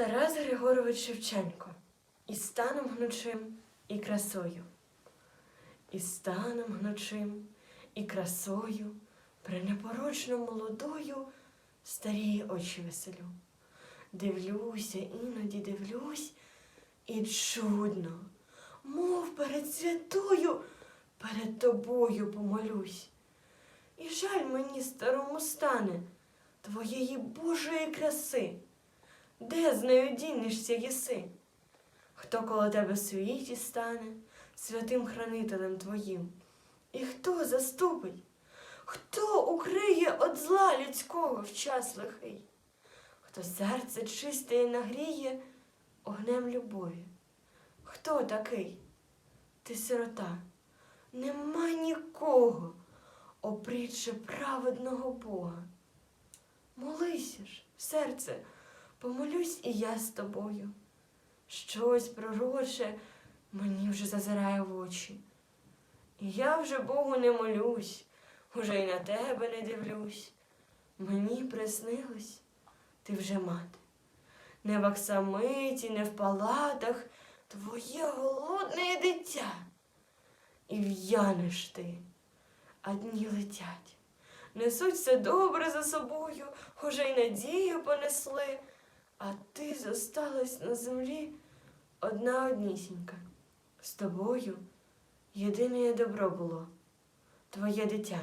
Тарас Григорович Шевченко і станом гнучим, і красою, і станом гнучим, і красою, пренепорочно молодою, старі очі веселю. Дивлюся, іноді дивлюсь, і чудно, мов перед святою, перед тобою помолюсь. І жаль мені старому стане твоєї Божої краси. Де з нею дінешся єси? Хто коло тебе світі стане святим хранителем твоїм? І хто заступить? Хто укриє от зла людського в час лихий? Хто серце чисте і нагріє огнем любові? Хто такий? Ти сирота, нема нікого, опріче праведного Бога. Молися ж, серце, помолюсь і я з тобою. Щось пророче мені вже зазирає в очі. І я вже Богу не молюсь, уже й на тебе не дивлюсь. Мені приснилось, ти вже мати. Не в аксамиті, не в палатах твоє голодне дитя. І в'янеш ти, а дні летять. Несуть все добре за собою, уже й надію понесли, а ти зосталась на землі одна однісінька. З тобою єдине добро було твоє дитя.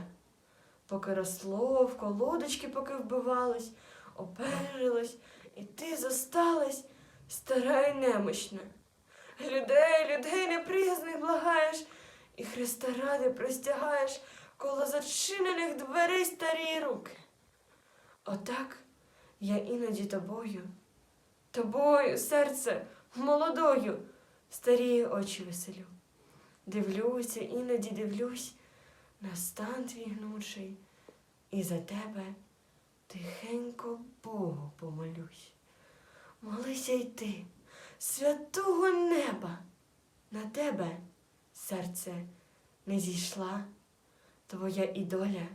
Поки росло, в колодочки поки вбивалось, оперилось, і ти зосталась стара й немощна. Людей, людей неприязних благаєш, і Христа ради простягаєш коло зачинених дверей старі руки. Отак я іноді тобою, тобою, серце, молодою, старі очі веселю. Дивлюся, іноді дивлюсь на стан твій гнучий, і за тебе тихенько Богу помолюсь. Молися й ти, святого неба, на тебе, серце, не зійшла твоя і доля,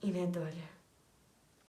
і недоля.